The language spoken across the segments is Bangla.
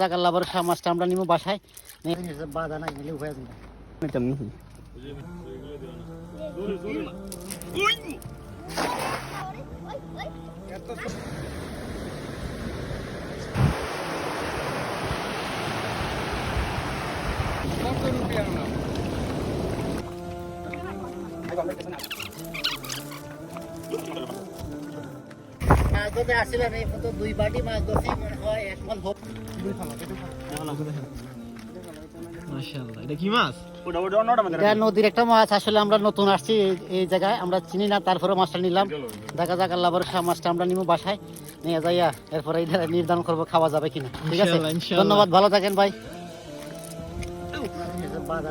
জায়গা লাভার মাছটা আমরা নিবো বাসায়। বাধা নাই নিলে যাবে। মাছ ধরতে আসছিলাম দুই বাটি মাছ ধরছি, মনে হয় এক মন হোক। নদীর একটা মাছ আসলে আমরা নতুন আসছি এই- জায়গায় আমরা চিনি না তারপরে মাছটা নিলাম। দেখা যাক আল্লাহ মাছটা আমরা নিবো বাসায়। নিয়ে যাইয়া এরপরে নির্ধারণ করব খাওয়া যাবে কিনা। ঠিক আছে। ধন্যবাদ ভালো থাকেন ভাই। বাধা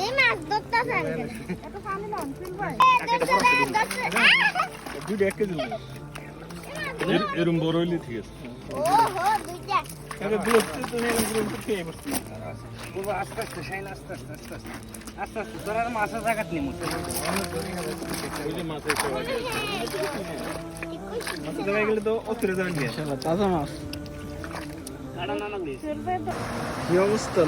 এই মাছ ধরতেছেন এত পানি লন দুইটা এক কেজি এরম বড় হইলে ঠিক আছে। ও হো দুইটা আস্তে আস্তে শাইন আস্তে আস্তে আস্তে আস্তে। আস্তে আস্তে তোর আর মাছের জায়গাত নেই মুখে মাছের জায়গায় গেলে তো অস্থির যাবেন তাজা মাছ। কি অবস্থা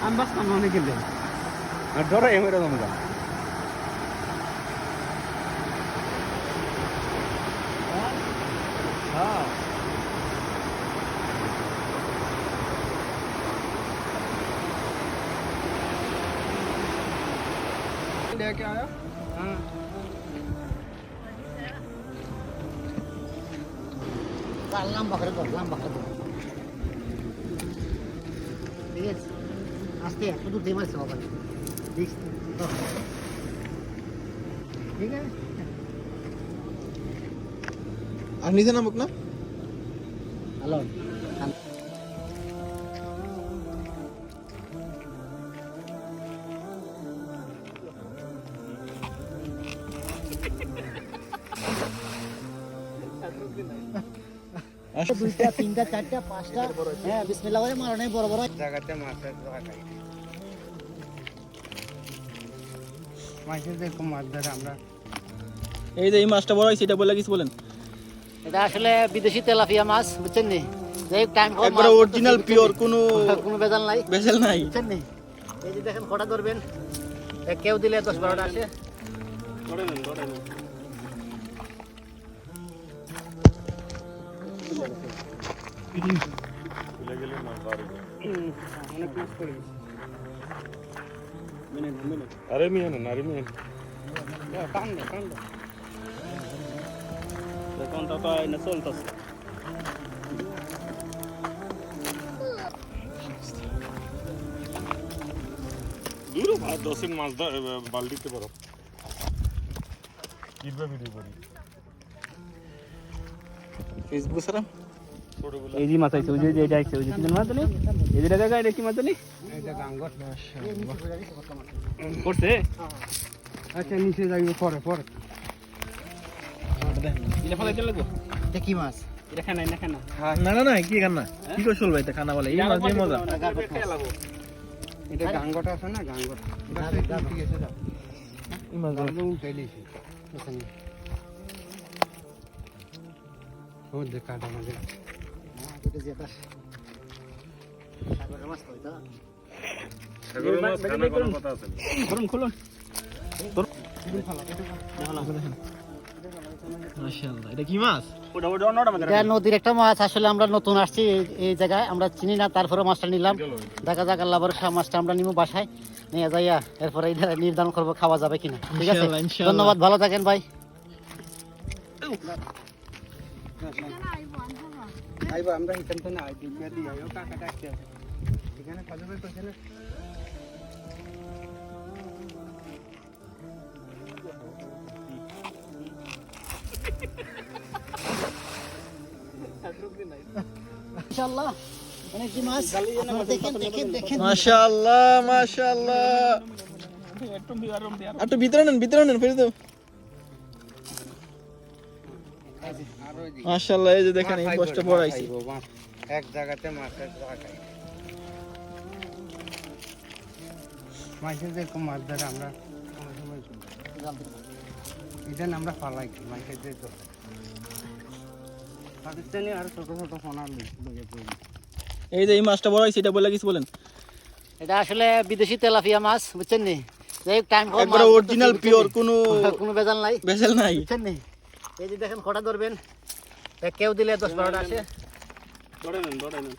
আমি না অনেক গেলে আর ডরে এমএরা তোমরা There can't be a lambda, lambakad. Last yeah, put it to the demo. This is an amook now. Hello? দুইটা তিনটা চারটা পাঁচটা। হ্যাঁ বিসমিল্লাহ করে মারো নাই বড় বড়। জায়গাতে মাছের মাছের দেখো মাছ ধরে আমরা। এই যে এই মাছটা বড় হয়েছে এটা বলে কিছু বলেন। এটা আসলে বিদেশি তেলাপিয়া মাছ বুঝছেন নি? যাই টাইম একবারে অরিজিনাল পিওর কোনো কোনো বেজাল নাই। ভেজাল নাই। বুঝছেন নি? এই যে দেখেন কটা ধরবেন। কেউ দিলে দশ বারোটা আসে। মাছ বালতিতে পারো কীভাবে ভিডিও করি ফেসবুক সারা এই যে মাছ আইছে ওই যে এটা আইছে ওই যে কি মাছ জানি এই যে জায়গা এটা কি মাছ জানি করছে আচ্ছা নিচে যাইবে পরে পরে। এটা ফলাই চলে গো। এটা কি মাছ? এটা খানা না খানা। না না না কি খানা? কি করে চলবে এটা খানা বলে? এই মাছ দিয়ে মজা। এটা গাঙ্গটা আছে না গাঙ্গর ঠিক আছে এই মাছ গাঙ্গ উল্টে লিছি আমাদের। এটা যেটা সাগরের মাছ তো এটা সাগরের মাছ খানা কোনো কথা আছে না। ধরুন খুলুন। মাশাআল্লাহ এটা কি মাছ? ওটা ওটা অন্যটা মধ্যে এটা নদীর একটা মাছ আসলে আমরা নতুন আসছি এই- জায়গায়। আমরা চিনি না তারপরে মাছটা নিলাম। দেখা যাক আল্লাহ মাছটা আমরা নিবো বাসায়। নিয়ে যাইয়া এরপরে নির্ধারণ করব খাওয়া যাবে কিনা। ঠিক আছে। ধন্যবাদ ভালো থাকেন ভাই। আইবো আমরা এখান থেকে আই দিকে দিয়ে আইও কাকা ডাকতে আছে এখানে কত করে কইছে না ইনশাআল্লাহ অনেক কি মাছ। দেখেন দেখেন দেখেন। মাশাআল্লাহ মাশাআল্লাহ। একটু ভিতরে নেন ভিতরে নেন ফেলে দাও। মাশাআল্লাহ এই যে দেখেন এই বসটা পড়াইছি এক জায়গাতে মাছের যেরকম মাছ ধরে আমরা কোনো সময় এটা আমরা ফালাই মাছের যে তো। পাকিস্তানি আর ছোট ছোট এই যে এই মাছটা পড়াইছি এটা বলে কিছু বলেন। এটা আসলে বিদেশি তেলাপিয়া মাছ বুঝছেন নি? যাই টাইম একবারে অরিজিনাল পিওর কোনো কোনো বেজাল নাই। ভেসেল নাই। বুঝছেন নি? এই যে দেখেন কটা ধরবেন। কেউ দিলে দশ বারোটা আসে। ধরে নেন ধরে নেন